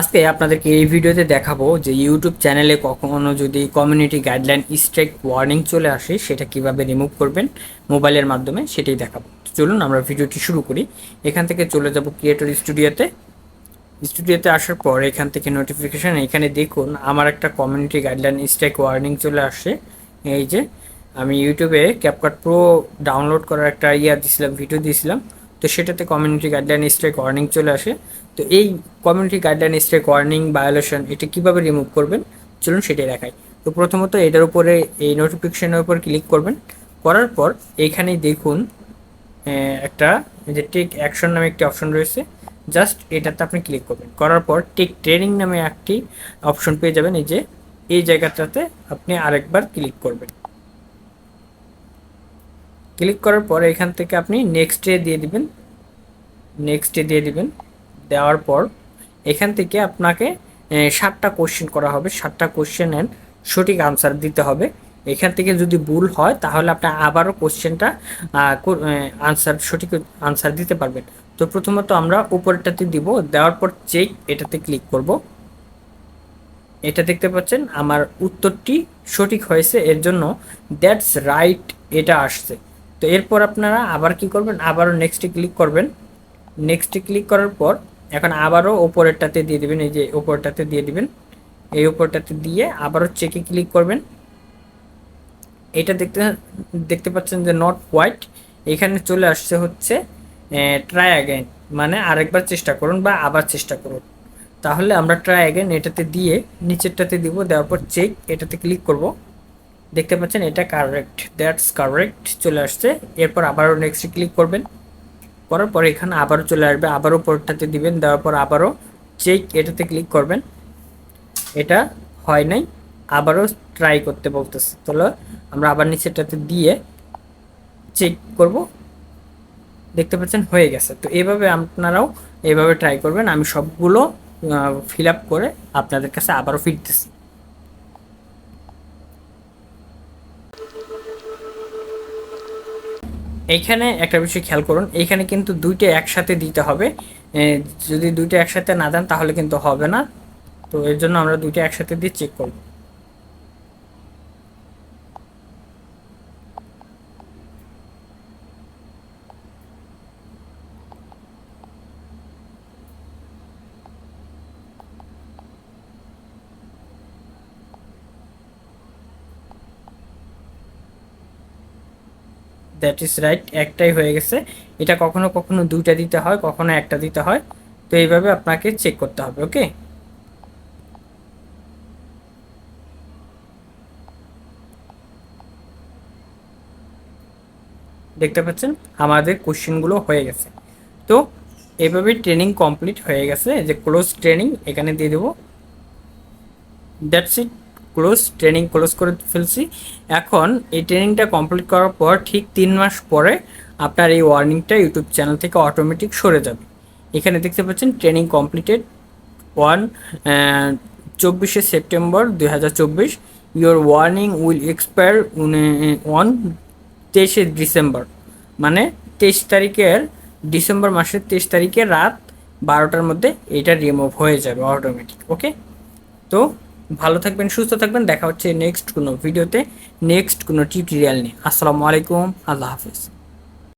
আজকে আপনাদেরকে এই ভিডিওতে দেখাবো যে ইউটিউব চ্যানেলে কখনো যদি কমিউনিটি গাইডলাইন স্ট্রাইক ওয়ার্নিং চলে আসে, সেটা কীভাবে রিমুভ করবেন মোবাইলের মাধ্যমে সেটাই দেখাবো। চলুন আমরা ভিডিওটি শুরু করি। এখান থেকে চলে যাব ক্রিয়েটর স্টুডিওতে স্টুডিওতে আসার পর এখান থেকে নোটিফিকেশান এখানে দেখুন আমার একটা কমিউনিটি গাইডলাইন স্ট্রাইক ওয়ার্নিং চলে আসে। এই যে, আমি ইউটিউবে ক্যাপকাট প্রো ডাউনলোড করার একটা ইয়া দিয়েছিলাম ভিডিও দিয়েছিলাম তো সেটাতে কমিউনিটি গাইডলাইন স্ট্রাইক ওয়ার্নিং চলে আসে। তো এই community guideline strike warning violation এটা কীভাবে রিমুভ করবেন? চলুন সেটাই দেখাই। তো প্রথমত এটার উপরে এই নোটিফিকেশনের উপর ক্লিক করবেন। করার পর এইখানেই দেখুন একটা যে টেক অ্যাকশন নামে একটি অপশন রয়েছে। জাস্ট এটাতে আপনি ক্লিক করবেন। করার পর টেক ট্রেনিং নামে একটি অপশন পেয়ে যাবেন। এই যে, এই জায়গাটাতে আপনি আরেকবার ক্লিক করবেন। ক্লিক করার পর এখান থেকে আপনি নেক্সটে দিয়ে দিবেন। নেক্সটে দিয়ে দিবেন। দেওয়ার পর এখান থেকে আপনাকে সাতটা কোশ্চেন করা হবে। সাতটা কোশ্চেনের সঠিক আনসার দিতে হবে। এখান থেকে যদি ভুল হয়, তাহলে আপনি আবারও কোশ্চেনটা আনসার সঠিক আনসার দিতে পারবেন। তো প্রথমত আমরা উপরটাতে দিব। দেওয়ার পর চেক এটাতে ক্লিক করব। এটা দেখতে পাচ্ছেন, আমার উত্তরটি সঠিক হয়েছে। এর জন্য দ্যাটস রাইট এটা আসছে। তো এরপর আপনারা আবার কি করবেন? আবারও নেক্সটে ক্লিক করবেন। নেক্সটে ক্লিক করার পর এখন আবারও ওপরেরটাতে দিয়ে দিবেন, এই যে ওপরটাতে দিয়ে দিবেন। এই ওপরটাতে দিয়ে আবারও চেকে ক্লিক করবেন। এটা দেখতে দেখতে পাচ্ছেন যে নট হোয়াইট এখানে চলে আসছে হচ্ছে ট্রাই অ্যাগেন মানে আরেকবার চেষ্টা করুন বা আবার চেষ্টা করুন। তাহলে আমরা ট্রাই অ্যাগেন এটাতে দিয়ে নিচেরটাতে দিব, দেওয়ার পর চেক এটাতে ক্লিক করব। দেখতে পাচ্ছেন, এটা কারেক্ট দ্যাটস কারেক্ট চলে আসছে। এরপর আবারও নেক্সটে ক্লিক করবেন। করার পর এখানে আবারও চলে আসবে, আবারও পরটাতে দিবেন, দেওয়ার পর আবারও চেক এটাতে ক্লিক করবেন। এটা হয় নাই, আবারও ট্রাই করতে বলতেছে। তাহলে আমরা আবার নিচেটাতে দিয়ে চেক করব। দেখতে পাচ্ছেন, হয়ে গেছে। তো এভাবে আপনারাও এভাবে ট্রাই করবেন। আমি সবগুলো ফিল আপ করে আপনাদের কাছে আবারও ফিরতেছি। এইখানে একটা বিষয় খেয়াল করুন, এখানে কিন্তু দুইটা একসাথে দিতে হবে। যদি দুইটা একসাথে না দেন তাহলে কিন্তু হবে না। তো এর জন্য আমরা দুইটা একসাথে দিয়ে চেক করব। দ্যাট ইজ রাইট একটাই হয়ে গেছে। এটা কখনো কখনো দুইটা দিতে হয়, কখনো একটা দিতে হয়। তো এইভাবে আপনাকে চেক করতে হবে ওকে দেখতে পাচ্ছেন, আমাদের কোশ্চেনগুলো হয়ে গেছে। তো এইভাবে ট্রেনিং কমপ্লিট হয়ে গেছে, যে ক্লোজ ট্রেনিং এখানে দিয়ে দেবো। That's it close training close করে ফেলছি। এখন এই ট্রেনিংটা কমপ্লিট করার পর ঠিক তিন মাস পরে আপনার এই ওয়ার্নিংটা ইউটিউব চ্যানেল থেকে অটোমেটিক সরে যাবে। এখানে দেখতে পাচ্ছেন ট্রেনিং কমপ্লিটেড ওয়ান চব্বিশে সেপ্টেম্বর দুই হাজার চব্বিশ। Your warning will expire on তেইশে ডিসেম্বর। মানে তেইশ তারিখের, ডিসেম্বর মাসের তেইশ তারিখে রাত বারোটার মধ্যে এটা রিমুভ হয়ে যাবে অটোমেটিক ওকে তো ভালো থাকবেন, সুস্থ থাকবেন। দেখা হচ্ছে নেক্সট কোনো ভিডিওতে নেক্সট কোনো টিউটোরিয়াল নিয়ে। আসসালামু আলাইকুম, আল্লাহ হাফিজ।